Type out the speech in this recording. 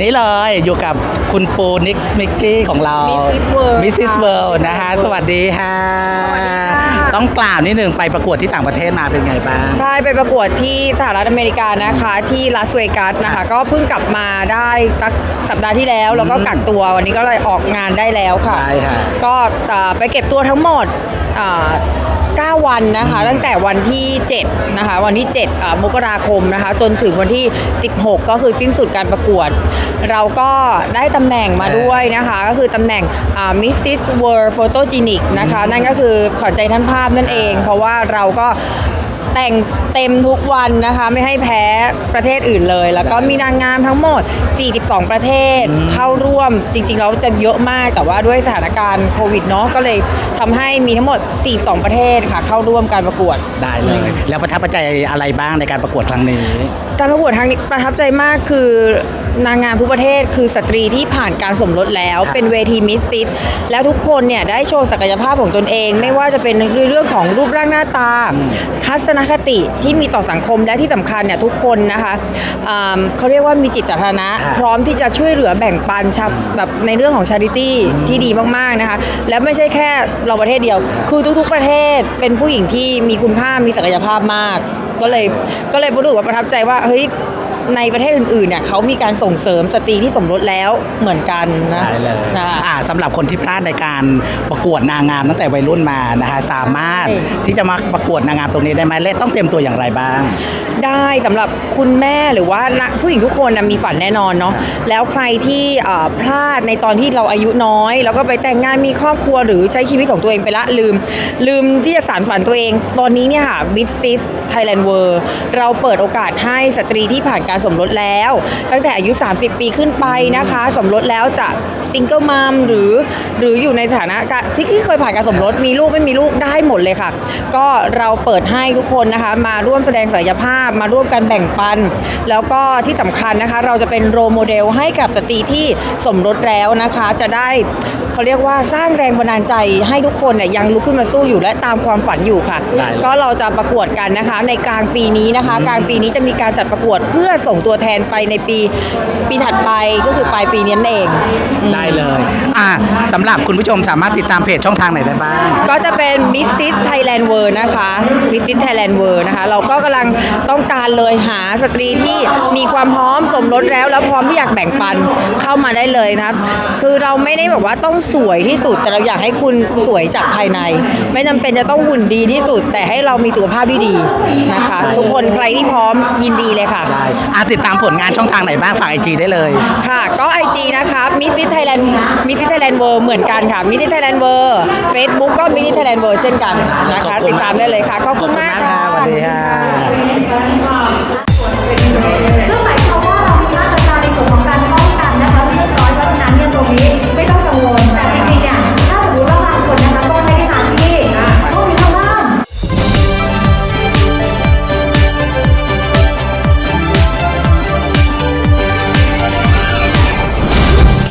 นี่เลยอยู่กับคุณปูนิกมิกกี้ของเรา Mrs. World มิสซิสค่ะ เวิลด์นะคะสวัสดีค่ะสวัสดีค่ะ ต้องกล่าวนิดนึงไปประกวดที่ต่างประเทศมาเป็นไงบ้าง ใช่ไปประกวดที่สหรัฐอเมริกานะคะที่ลาสเวกัสนะคะ ก็เพิ่งกลับมาได้สักสัปดาห์ที่แล้ว แล้วก็อืมกักตัววันนี้ก็เลยออกงานได้แล้วค่ะ ได้ค่ะ ก็อ่าไปเก็บตัวทั้งหมดอ่า 9 วันนะคะ ตั้งแต่วันที่7นะคะวันที่7มกราคมนะคะจนถึงวันที่ 16 ก็คือสิ้นสุดการประกวด เราก็ได้ตำแหน่งมาด้วยนะคะ ก็คือตำแหน่งมิสซิสเวิร์ r โฟโตจินิกนะคะ นั่นก็คือขอใจท่านภาพนั่นเอง เพราะว่าเราก็ แต่งเต็มทุกวันนะคะ ไม่ให้แพ้ประเทศอื่นเลย แล้วก็มีนางงามทั้งหมด 42 ประเทศอืมเข้าร่วมจริงๆแล้วจะเยอะมากแต่ว่าด้วยสถานการณ์โควิดเนาะก็เลยทำให้มีทั้งหมด 42 ประเทศค่ะ เข้าร่วมการประกวด ได้เลย แล้วประทับใจอะไรบ้างในการประกวดครั้งนี้ การประกวดครั้งนี้ประทับใจมากคือนางงามทุกประเทศคือสตรีที่ผ่านการสมรสแล้วครับเป็นเวทีมิสซิสแล้วทุกคนเนี่ยได้โชว์ศักยภาพของตนเอง ไม่ว่าจะเป็นในเรื่องของรูปร่างหน้าตาทัศนคติที่มีต่อสังคมและที่สำคัญเนี่ยทุกคนนะคะอ่าเขาเรียกว่ามีจิตสาธารณะครับพร้อมที่จะช่วยเหลือแบ่งปันชาวแบบในเรื่องของชาริตี้อืมที่ดีมากๆนะคะ และไม่ใช่แค่เราประเทศเดียว คือทุกๆประเทศเป็นผู้หญิงที่มีคุณค่ามีศักยภาพมาก ก็เลยก็เลยรู้สึกว่าประทับใจว่าเฮ้ย ในประเทศอื่นๆเนี่ยเขามีการส่งเสริมสตรีที่สมรสแล้วเหมือนกันนะได้เลย นะคะอ่าสำหรับคนที่พลาดในการประกวดนางงามตั้งแต่วัยรุ่นมานะคะสามารถใช่ที่จะมาประกวดนางงามตรงนี้ได้ไหมและต้องเตรียมตัวอย่างไรบ้าง ได้สำหรับคุณแม่หรือว่านะผู้หญิงทุกคนนะมีฝันแน่นอนเนาะแล้วใครที่เอ่อพลาดในตอนที่เราอายุน้อย แล้วก็ไปแต่งงานมีครอบครัวหรือใช้ชีวิตของตัวเองไปละลืม ลืมที่จะสานฝันตัวเอง ตอนนี้เนี่ยค่ะ Miss Sis Thailand World เราเปิดโอกาสให้สตรีที่ผ่านการสมรสแล้ว ตั้งแต่อายุ 30 ปีขึ้นไปนะคะ สมรสแล้วจะซิงเกิลมัมหรือหรืออยู่ในสถานะการที่ที่เคยผ่านการสมรสมีลูกไม่มีลูกได้หมดเลยค่ะ ก็เราเปิดให้ทุกคนนะคะ มาร่วมแสดงศักยภาพ มาร่วมกันแบ่งปัน แล้วก็ที่สำคัญนะคะ เราจะเป็นโรโมเดลให้กับสตรีที่สมรสแล้วนะคะ จะได้เขาเรียกว่าสร้างแรงบันดาลใจให้ทุกคนเนี่ยยังลุกขึ้นมาสู้อยู่และตามความฝันอยู่ค่ะได้เลยก็เราจะประกวดกันนะคะ ในกลางปีนี้นะคะ กลางปีนี้จะมีการจัดประกวดเพื่อส่งตัวแทนไปในปีปีถัดไปก็คือปลายปีนี้นั่นเองอืม ได้เลย อ่าสำหรับคุณผู้ชมสามารถติดตามเพจช่องทางไหนได้บ้าง ก็จะเป็น Mrs. Thailand World นะคะ Mrs. Thailand World นะคะ เราก็กำลังต้องการเลยหาสตรีที่มีความพร้อมสมรสแล้ว แล้วพร้อมที่อยากแบ่งปันเข้ามาได้เลยนะคะคือเราไม่ได้แบบว่าต้องสวยที่สุด แต่เราอยากให้คุณสวยจากภายใน ไม่จำเป็นจะต้องหุ่นดีที่สุด แต่ให้เรามีสุขภาพที่ดีนะคะ ทุกคนใครที่พร้อมยินดีเลยค่ะ ได้อ่าติดตามผลงานช่องทางไหนบ้างฝากไอจีได้เลย ค่ะ ก็ IG นะคะมิสซิ s ไทยแลนด์มิสซิ s ไทยแลนด์เวิร์เหมือนกันค่ะมิสซิ s ไทยแลนด์เวิร์เฟซบุ๊กก็มิสซิ s ไทยแลนด์เวิร์เช่นกันนะขอคะบคุณ ติดตามได้เลยค่ะ ขอบคุณมากขอบคุณมากค่ะสวัสดีค่ะ